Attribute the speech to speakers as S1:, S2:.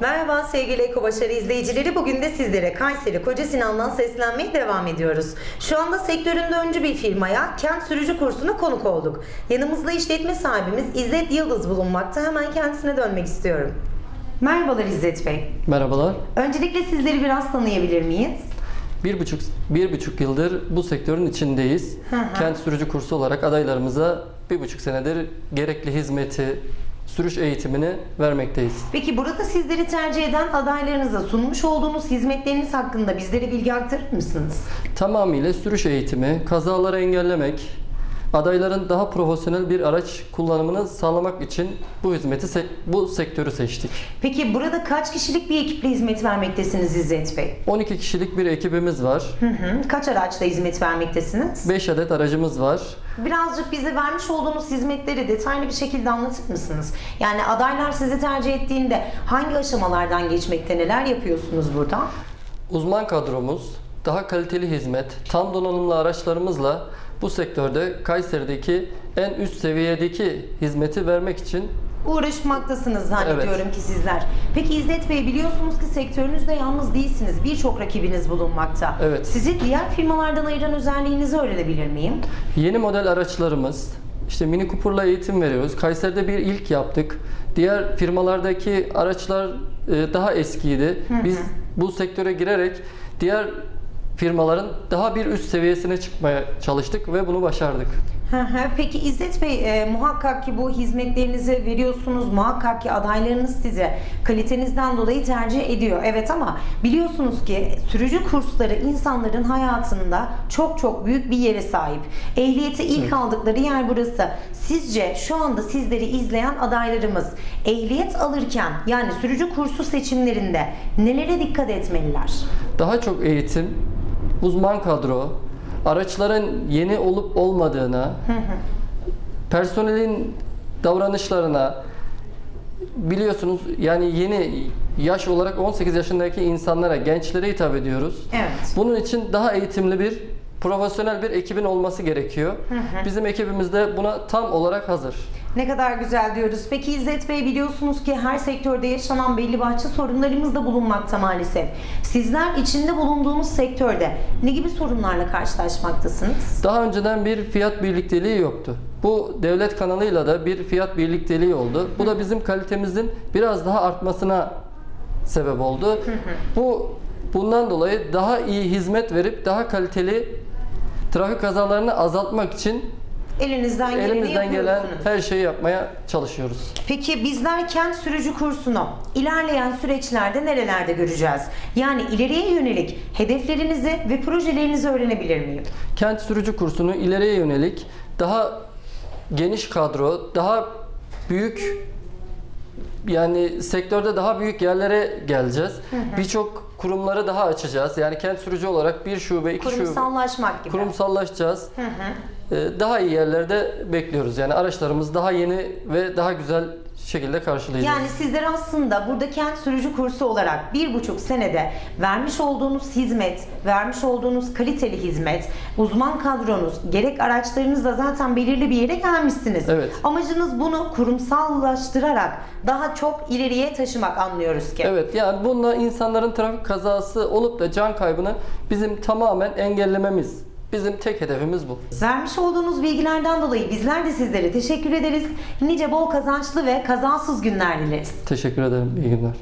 S1: Merhaba sevgili Eko Başarı izleyicileri. Bugün de sizlere Kayseri Koca Sinan'dan seslenmeye devam ediyoruz. Şu anda sektöründe öncü bir firmaya kent sürücü kursuna konuk olduk. Yanımızda işletme sahibimiz İzzet Yıldız bulunmakta. Hemen kendisine dönmek istiyorum. Merhabalar İzzet Bey.
S2: Merhabalar.
S1: Öncelikle sizleri biraz tanıyabilir miyiz?
S2: Bir buçuk, bir buçuk yıldır bu sektörün içindeyiz.
S1: Hı hı.
S2: Kent sürücü kursu olarak adaylarımıza bir buçuk senedir gerekli hizmeti, sürüş eğitimini vermekteyiz.
S1: Peki burada sizleri tercih eden adaylarınıza sunmuş olduğunuz hizmetleriniz hakkında bizlere bilgi aktarır mısınız?
S2: Tamamıyla sürüş eğitimi, kazaları engellemek, adayların daha profesyonel bir araç kullanımını sağlamak için bu hizmeti, bu sektörü seçtik.
S1: Peki burada kaç kişilik bir ekiple hizmet vermektesiniz İzzet Bey?
S2: 12 kişilik bir ekibimiz var.
S1: Hı hı. Kaç araçla hizmet vermektesiniz?
S2: 5 adet aracımız var.
S1: Birazcık bize vermiş olduğunuz hizmetleri detaylı bir şekilde anlatır mısınız? Yani adaylar sizi tercih ettiğinde hangi aşamalardan geçmekte neler yapıyorsunuz burada?
S2: Uzman kadromuz, daha kaliteli hizmet, tam donanımlı araçlarımızla bu sektörde Kayseri'deki en üst seviyedeki hizmeti vermek için
S1: Uğraşmaktasınız zannediyorum ki sizler. Peki İzzet Bey biliyorsunuz ki sektörünüzde yalnız değilsiniz. Birçok rakibiniz bulunmakta.
S2: Evet.
S1: Sizi diğer firmalardan ayıran özelliğinizi öğrenebilir miyim?
S2: yeni model araçlarımız, işte Mini Cooper'la eğitim veriyoruz. Kayseri'de bir ilk yaptık. Diğer firmalardaki araçlar e, daha eskiydi. Biz bu sektöre girerek diğer firmaların daha bir üst seviyesine çıkmaya çalıştık ve bunu başardık.
S1: Peki İzzet Bey e, muhakkak ki bu hizmetlerinizi veriyorsunuz. Muhakkak ki adaylarınız size kalitenizden dolayı tercih ediyor. Evet ama biliyorsunuz ki sürücü kursları insanların hayatında çok çok büyük bir yere sahip. Ehliyeti ilk aldıkları yer burası. Sizce şu anda sizleri izleyen adaylarımız ehliyet alırken yani sürücü kursu seçimlerinde nelere dikkat etmeliler?
S2: Daha çok eğitim, uzman kadro, araçların yeni olup olmadığına, personelin davranışlarına biliyorsunuz yani yeni yaş olarak 18 yaşındaki insanlara, gençlere hitap ediyoruz.
S1: Evet.
S2: Bunun için daha eğitimli bir, profesyonel bir ekibin olması gerekiyor. Bizim ekibimiz de buna tam olarak hazır.
S1: Ne kadar güzel diyoruz. Peki İzzet Bey biliyorsunuz ki her sektörde yaşanan belli başlı sorunlarımız da bulunmakta maalesef. Sizler içinde bulunduğunuz sektörde ne gibi sorunlarla karşılaşmaktasınız?
S2: Daha önceden bir fiyat birlikteliği yoktu. Bu devlet kanalıyla da bir fiyat birlikteliği oldu. Bu da bizim kalitemizin biraz daha artmasına sebep oldu. Bu bundan dolayı daha iyi hizmet verip daha kaliteli trafik kazalarını azaltmak için
S1: Elinizden geleni
S2: elimizden gelen
S1: yapıyorsunuz.
S2: her şeyi yapmaya çalışıyoruz.
S1: Peki bizler kent sürücü kursunu ilerleyen süreçlerde nerelerde göreceğiz? Yani ileriye yönelik hedeflerinizi ve projelerinizi öğrenebilir miyim?
S2: Kent sürücü kursunu ileriye yönelik daha geniş kadro, daha büyük yani sektörde daha büyük yerlere geleceğiz. Birçok kurumları daha açacağız. Yani kent sürücü olarak bir şube, iki şube
S1: Kurumsallaşmak gibi.
S2: kurumsallaşacağız.
S1: Hı hı.
S2: Ee, Daha iyi yerlerde bekliyoruz. Yani araçlarımız daha yeni ve daha güzel şekilde karşılayacağız.
S1: Yani sizler aslında burada kent sürücü kursu olarak bir buçuk senede vermiş olduğunuz hizmet, vermiş olduğunuz kaliteli hizmet, uzman kadronuz, gerek araçlarınızla zaten belirli bir yere gelmişsiniz.
S2: Evet.
S1: Amacınız bunu kurumsallaştırarak daha çok ileriye taşımak anlıyoruz ki.
S2: Evet yani bununla insanların trafik kazası olup da can kaybını bizim tamamen engellememiz. Bizim tek hedefimiz bu.
S1: Vermiş olduğunuz bilgilerden dolayı bizler de sizlere teşekkür ederiz. Nice bol kazançlı ve kazasız günler dileriz.
S2: Teşekkür ederim. İyi günler.